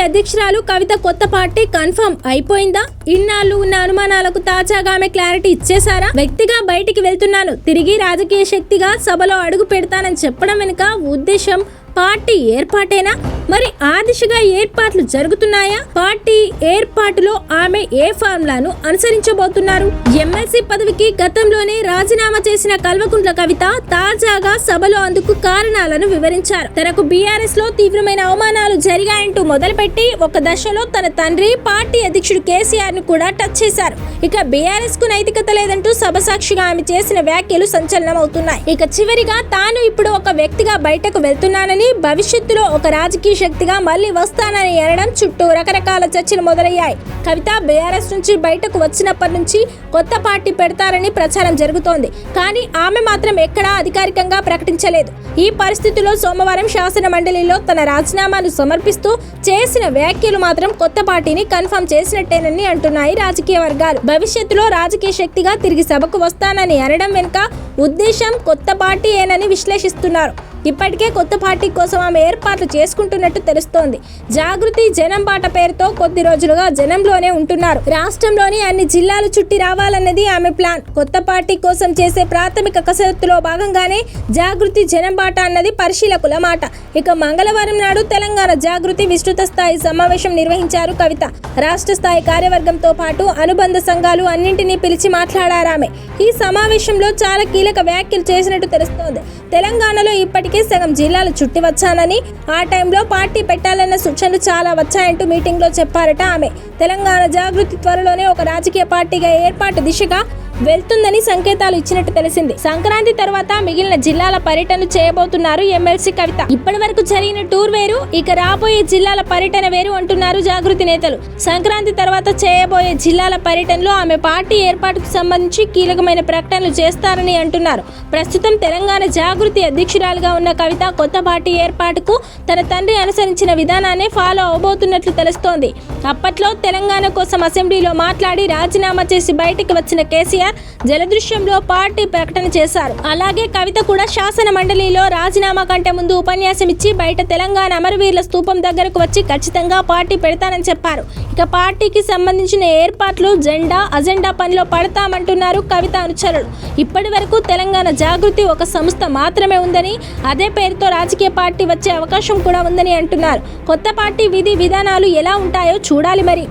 అధ్యక్షురాలు కవిత కొత్త party confirm అయిపోయిందా? ఇన్నాళ్ళు ఉన్న అనుమానాలకు తాజాగా ఆమె క్లారిటీ ఇచ్చేశారా? వ్యక్తిగా బయటికి వెళ్తున్నాను. తిరిగి రాజకీయ శక్తిగా సభలో అడుగు పెడతానని చెప్పడం వెనుక ఉద్దేశం పార్టీ ఏర్పాటేనా? మరి ఆ దిశగా ఏర్పాట్లు జరుగుతున్నాయా? పార్టీ ఏర్పాటులో ఆమె ఏ ఫార్ములాను అనుసరించబోతున్నారు? ఎమ్మెల్సీ పదవికి గతంలోనే రాజీనామా చేసిన కల్వకుంట్ల కవిత తాజాగా సభలో అందుకు కారణాలను వివరించారు. తనకు బీఆర్ఎస్లో తీవ్రమైన అవమానాలు జరిగాయంటూ మొదలుపెట్టి ఒక దశలో తన తండ్రి పార్టీ అధ్యక్షుడు కేసీఆర్ను కూడా టచ్ చేశారు. ఇక బీఆర్ఎస్కు నైతికత లేదంటూ సభ సాక్షిగా ఆమె చేసిన వ్యాఖ్యలు సంచలనం అవుతున్నాయి ఇక చివరిగా తాను ఇప్పుడు ఒక వ్యక్తిగా బయటకు వెళ్తున్నానని భవిష్యత్తులో ఒక రాజకీయ శక్తిగా మళ్ళీ వస్తానని అనడం చుట్టూ రకరకాల చర్చలు మొదలయ్యాయి. కవిత బీఆర్ఎస్ నుంచి బయటకు వచ్చినప్పటి నుంచి కొత్త పార్టీ పెడతారని ప్రచారం జరుగుతోంది. కానీ ఆమె మాత్రం ఎక్కడా అధికారికంగా ప్రకటించలేదు. ఈ పరిస్థితిలో సోమవారం శాసన మండలిలో తన రాజీనామాను సమర్పిస్తూ చేసిన వ్యాఖ్యలు మాత్రం కొత్త పార్టీని కన్ఫర్మ్ చేసినట్టేనని అంటున్నాయి రాజకీయ వర్గాలు. భవిష్యత్తులో రాజకీయ శక్తిగా తిరిగి సభకు వస్తానని అనడం వెనుక ఉద్దేశం కొత్త పార్టీ ఏనని విశ్లేషిస్తున్నారు. ఇప్పటికే కొత్త పార్టీ కోసం ఆమె ఏర్పాట్లు చేసుకుంటున్నట్టు తెలుస్తోంది. జాగృతి జనం బాట పేరుతో కొద్ది రోజులుగా జనంలోనే ఉంటున్నారు. రాష్ట్రంలోని అన్ని జిల్లాలు చుట్టి రావాలన్నది ఆమె ప్లాన్. కొత్త పార్టీ కోసం చేసే ప్రాథమిక కసరత్తులో భాగంగానే జాగృతి జనం బాట అన్నది పరిశీలకుల మాట. ఇక మంగళవారం నాడు తెలంగాణ జాగృతి విస్తృత స్థాయి సమావేశం నిర్వహించారు కవిత. రాష్ట్ర స్థాయి కార్యవర్గంతో పాటు అనుబంధ సంఘాలు అన్నింటినీ పిలిచి మాట్లాడారామె. ఈ సమావేశంలో చాలా కీలక వ్యాఖ్యలు చేసినట్టు తెలుస్తోంది. తెలంగాణలో ఇప్పటికే సగం జిల్లాలు చుట్టి వచ్చానని. ఆ టైంలో పార్టీ పెట్టాలన్న సూచనలు చాలా వచ్చాయంటూ మీటింగ్లో చెప్పారట ఆమె. తెలంగాణ జాగృతి త్వరలోనే ఒక రాజకీయ పార్టీగా ఏర్పాటు దిశగా వెళ్తుందని సంకేతాలు ఇచ్చినట్టు తెలిసింది. సంక్రాంతి తర్వాత మిగిలిన జిల్లాల పర్యటన చేయబోతున్నారు ఎమ్మెల్సీ కవిత. ఇప్పటి వరకు జరిగిన టూర్ వేరు ఇక రాబోయే జిల్లాల పర్యటన వేరు అంటున్నారు జాగృతి నేతలు. సంక్రాంతి తర్వాత చేయబోయే జిల్లాల పర్యటనలో ఆమె పార్టీ ఏర్పాటుకు సంబంధించి కీలకమైన ప్రకటనలు చేస్తారని అంటున్నారు. ప్రస్తుతం తెలంగాణ జాగృతి అధ్యక్షురాలుగా ఉన్న కవిత కొత్త పార్టీ ఏర్పాటుకు తన తండ్రి అనుసరించిన విధానాన్ని ఫాలో అవబోతున్నట్లు తెలుస్తోంది. అప్పట్లో తెలంగాణ కోసం అసెంబ్లీలో మాట్లాడి రాజీనామా చేసి బయటకు వచ్చిన కేసీఆర్ జలదృశ్యంలో పార్టీ ప్రకటన చేశారు. అలాగే కవిత కూడా శాసన మండలిలో రాజీనామా కంటే ముందు ఉపన్యాసం ఇచ్చి బయట తెలంగాణ అమరవీరుల స్తూపం దగ్గరకు వచ్చి ఖచ్చితంగా పార్టీ పెడతానని చెప్పారు. ఇక పార్టీకి సంబంధించిన ఏర్పాట్లు జెండా అజెండా పనిలో పడతామంటున్నారు కవిత అనుచరులు. ఇప్పటి వరకు తెలంగాణ జాగృతి ఒక సంస్థ మాత్రమే ఉందని అదే పేరుతో రాజకీయ పార్టీ వచ్చే అవకాశం కూడా ఉందని అంటున్నారు. కొత్త పార్టీ విధి విధానాలు ఎలా ఉంటాయో చూడాలి మరి.